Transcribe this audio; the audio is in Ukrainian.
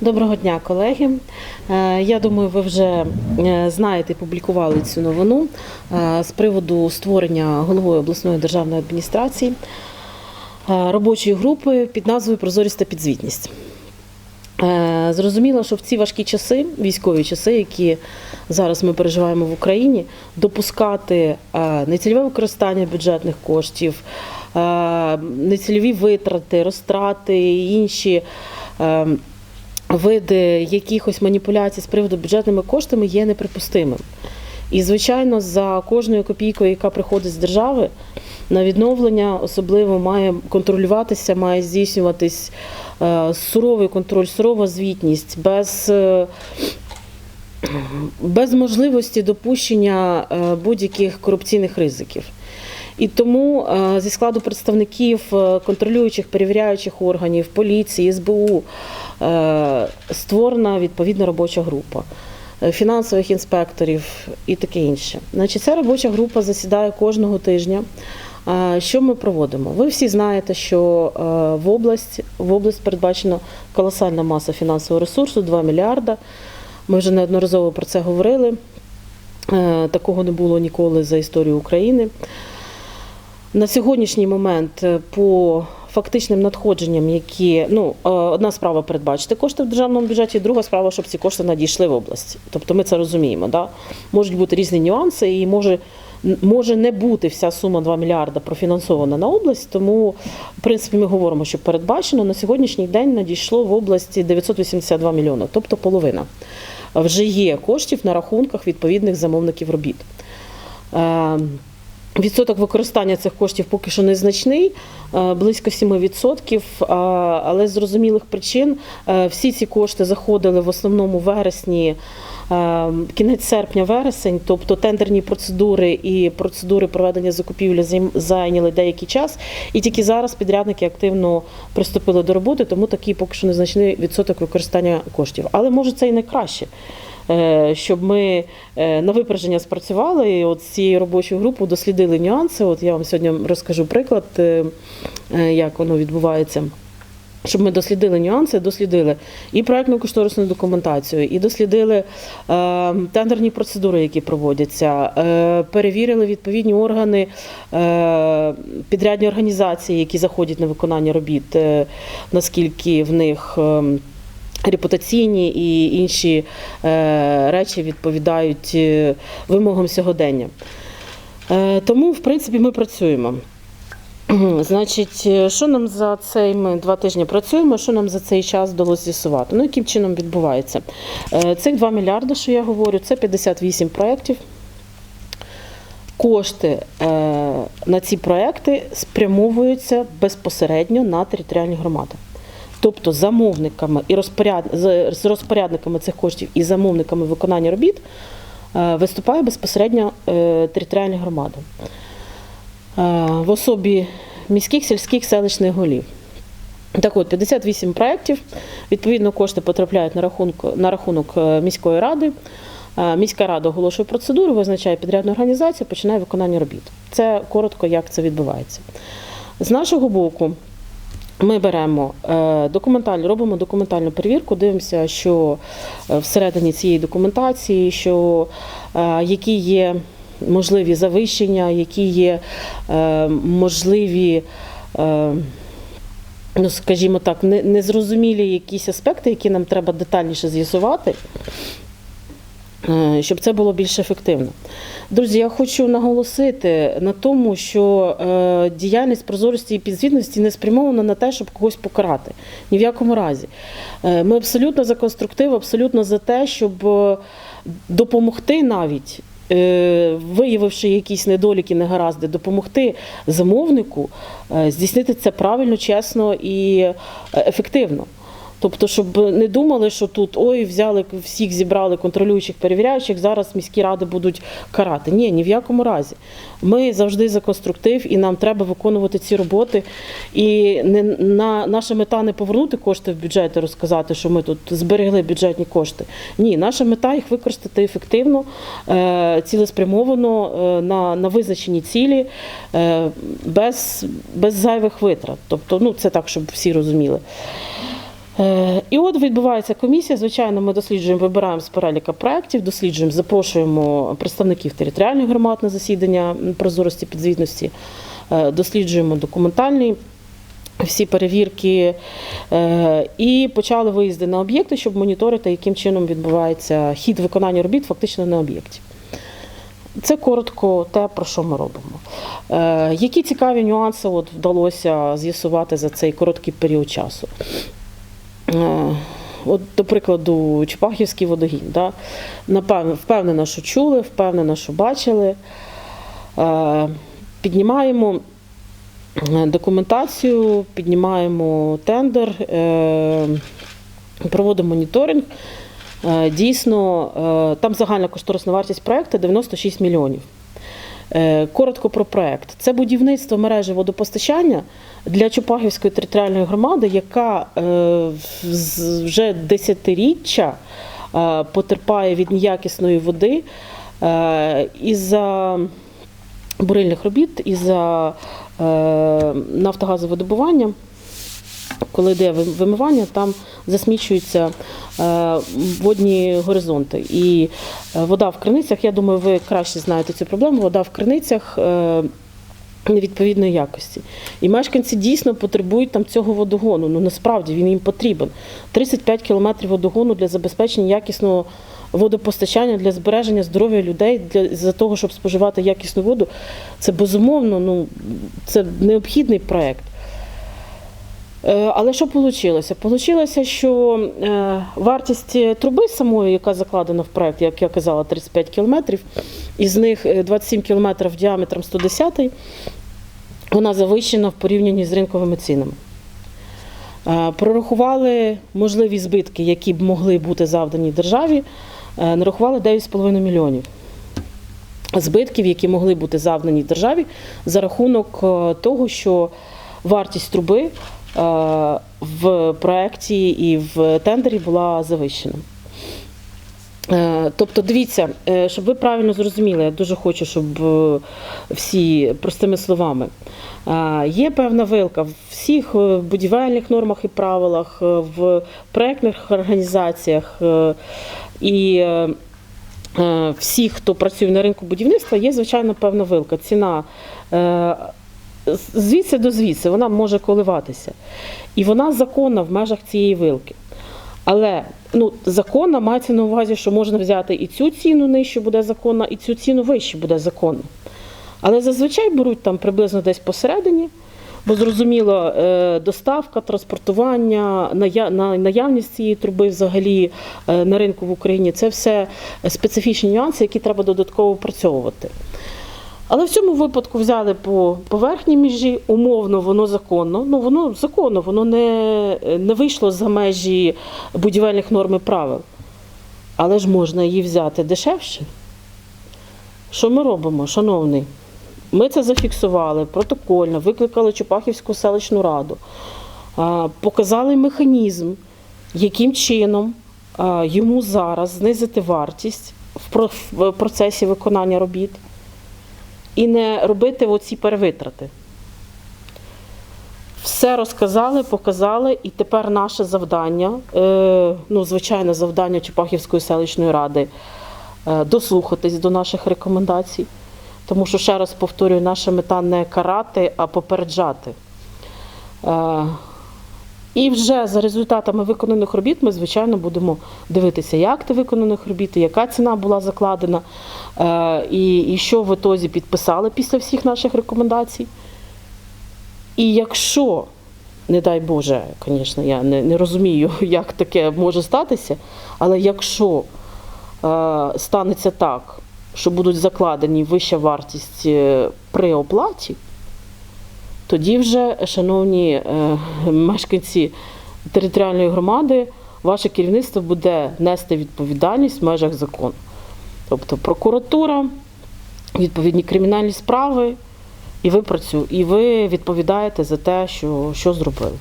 Доброго дня, колеги. Е, Я думаю, ви вже е, знаєте, публікували цю новину е, з приводу створення головою обласної державної адміністрації робочої групи під назвою Прозорість та підзвітність. Зрозуміло, що в ці важкі часи, військові часи, які зараз ми переживаємо в Україні, допускати нецільове використання бюджетних коштів, нецільові витрати, розтрати і інші. Види якихось маніпуляцій з приводу бюджетними коштами є неприпустимим. І, звичайно, за кожною копійкою, яка приходить з держави, на відновлення особливо має контролюватися, має здійснюватись е, суровий контроль, сурова звітність, без, е, без можливості допущення е, будь-яких корупційних ризиків. І тому е, зі складу представників е, контролюючих, перевіряючих органів, поліції, СБУ е, створена відповідна робоча група фінансових інспекторів і таке інше. Значить, ця робоча група засідає кожного тижня. Що ми проводимо? Ви всі знаєте, що в область, в область передбачена колосальна маса фінансового ресурсу 2 мільярда. Ми вже неодноразово про це говорили. Такого не було ніколи за історію України. На сьогоднішній момент е, по фактичним надходженням, які ну е, одна справа передбачити кошти в державному бюджеті, друга справа, щоб ці кошти надійшли в область. Тобто ми це розуміємо. Да? Можуть бути різні нюанси, і може, може не бути вся сума 2 мільярда профінансована на область. Тому, в принципі, ми говоримо, що передбачено на сьогоднішній день надійшло в області 982 мільйони, тобто половина. Вже є коштів на рахунках відповідних замовників робіт. Відсоток використання цих коштів поки що незначний, е, близько 7%, але з зрозумілих причин е, всі ці кошти заходили в основному вересні, е, кінець серпня-вересень, тобто тендерні процедури і процедури проведення закупівлі зайняли деякий час, і тільки зараз підрядники активно приступили до роботи, тому такий поки що незначний відсоток використання коштів. Але може це і не краще. Е, щоб ми е, на випередження спрацювали і от з цією робочою групою дослідили нюанси. От я вам сьогодні розкажу приклад, е, е, як воно відбувається. Щоб ми дослідили нюанси, дослідили і проектну кошторисну документацію, і дослідили е, тендерні процедури, які проводяться, е, перевірили відповідні органи, е, підрядні організації, які заходять на виконання робіт, е, наскільки в них. е, Репутаційні і інші е, речі відповідають е, вимогам сьогодення. Е, тому, в принципі, ми працюємо. Значить, що нам за цей ми два тижні працюємо, що нам за цей час вдалося з'ясувати? Ну, яким чином відбувається? Цих 2 мільярди, що я говорю, це 58 проєктів. Кошти на ці проекти спрямовуються безпосередньо на територіальні громади. Тобто замовниками і розпоряд... з розпорядниками цих коштів і замовниками виконання робіт е, виступає безпосередньо е, територіальні громади е, в особі міських, сільських, селищних голів. Так от, 58 проєктів, відповідно, кошти потрапляють на рахунок, на рахунок міської ради. Міська рада оголошує процедуру, визначає підрядну організацію, починає виконання робіт. Це коротко, як це відбувається. З нашого боку, ми беремо е, документальну, робимо документальну перевірку, дивимося, що е, всередині цієї документації, що е, які є можливі завищення, які є можливі. Ну, скажімо так, незрозумілі якісь аспекти, які нам треба детальніше з'ясувати, щоб це було більш ефективно. Друзі, я хочу наголосити на тому, що е, діяльність прозорості і підзвітності не спрямована на те, щоб когось покарати. Ні в якому разі. Е, Ми абсолютно за конструктив, абсолютно за те, щоб е, допомогти навіть. е, Виявивши якісь недоліки, негаразди, допомогти замовнику е, здійснити це правильно, чесно і е, ефективно. Тобто, щоб не думали, що тут ой, взяли всіх, зібрали контролюючих, перевіряючих, зараз міські ради будуть карати. Ні, ні в якому разі. Ми завжди за конструктив, і нам треба виконувати ці роботи. І не на наша мета не повернути кошти в бюджет і розказати, що ми тут зберегли бюджетні кошти. Ні, наша мета їх використати ефективно, е, цілеспрямовано е, на, на визначені цілі, е, без, без зайвих витрат. Тобто, ну це так, щоб всі розуміли. Е, І от відбувається комісія. Звичайно, ми досліджуємо, вибираємо з переліка проєктів, досліджуємо, запрошуємо представників територіальних громад на засідання прозорості підзвітності, е, досліджуємо документальні всі перевірки е, і почали виїзди на об'єкти, щоб моніторити, яким чином відбувається хід виконання робіт фактично на об'єкті. Це коротко те, про що ми робимо. Які цікаві нюанси от вдалося з'ясувати за цей короткий період часу? Е, От, до прикладу, Чепахівський водогін. Да? Напевно, впевнена, що чули, впевнена, що бачили. Е, Піднімаємо е, документацію, піднімаємо тендер, проводимо моніторинг. Дійсно, там загальна кошторисна вартість проекту 96 мільйонів. Е, Коротко про проект. Це будівництво мережі водопостачання для Чупагівської територіальної громади, яка е, вже десятиріччя е, потерпає від неякісної води і із-за бурильних робіт, із-за е, нафтогазовидобування. Коли йде вимивання, там засмічуються е, водні горизонти. І е, вода в криницях, я думаю, ви краще знаєте цю проблему. Вода в криницях е, невідповідної якості. І мешканці дійсно потребують там цього водогону. Ну насправді він їм потрібен. 35 кілометрів водогону для забезпечення якісного водопостачання, для збереження здоров'я людей, для за того, щоб споживати якісну воду. Це безумовно, ну це необхідний проект. Е, Але що вийшло? Получилося, що е, вартість труби самої, яка закладена в проект, як я казала, 35 кілометрів, із них е, 27 кілометрів діаметром 110, вона завищена в порівнянні з ринковими цінами. Е, Прорахували можливі збитки, які б могли бути завдані державі, е, нарахували 9,5 мільйонів. Збитків, які могли бути завдані державі за рахунок е, того, що вартість труби е, в проєкті і в тендері була завищена. Е, Тобто, дивіться, е, щоб ви правильно зрозуміли, я дуже хочу, щоб е, всі простими словами. Е, Є певна вилка в всіх е, будівельних нормах і правилах, е, в проєктних організаціях е, і е, е, всіх, хто працює на ринку будівництва, є звичайно певна вилка. Ціна е, звідси до звідси вона може коливатися. І вона законна в межах цієї вилки. Але ну, законна мається на увазі, що можна взяти і цю ціну нижче буде законна, і цю ціну вище буде законна. Але зазвичай беруть там приблизно десь посередині, бо зрозуміло, е, доставка, транспортування, наявність цієї труби взагалі е, на ринку в Україні це все специфічні нюанси, які треба додатково опрацьовувати. Але в цьому випадку взяли по поверхній межі, умовно, воно законно. Ну, воно законно, воно не, не вийшло за межі будівельних норм і правил. Але ж можна її взяти дешевше. Що ми робимо, шановний? Ми це зафіксували протокольно, викликали Чупахівську селищну раду, показали механізм, яким чином йому зараз знизити вартість в процесі виконання робіт і не робити оці перевитрати. Все розказали, показали, і тепер наше завдання, е, ну, звичайне завдання Чепахівської селищної ради е, дослухатись до наших рекомендацій. Тому що, ще раз повторюю, наша мета не карати, а попереджати. І вже за результатами виконаних робіт ми, звичайно, будемо дивитися, як ти виконаних робіт, яка ціна була закладена, е, і, і що в ітозі підписали після всіх наших рекомендацій. І якщо, не дай Боже, звісно, я не, не розумію, як таке може статися, але якщо е, станеться так, що будуть закладені вища вартість е, при оплаті, тоді вже, шановні е, мешканці територіальної громади, ваше керівництво буде нести відповідальність в межах закону. Тобто прокуратура, відповідні кримінальні справи, і ви працю, і ви відповідаєте за те, що, що зробили.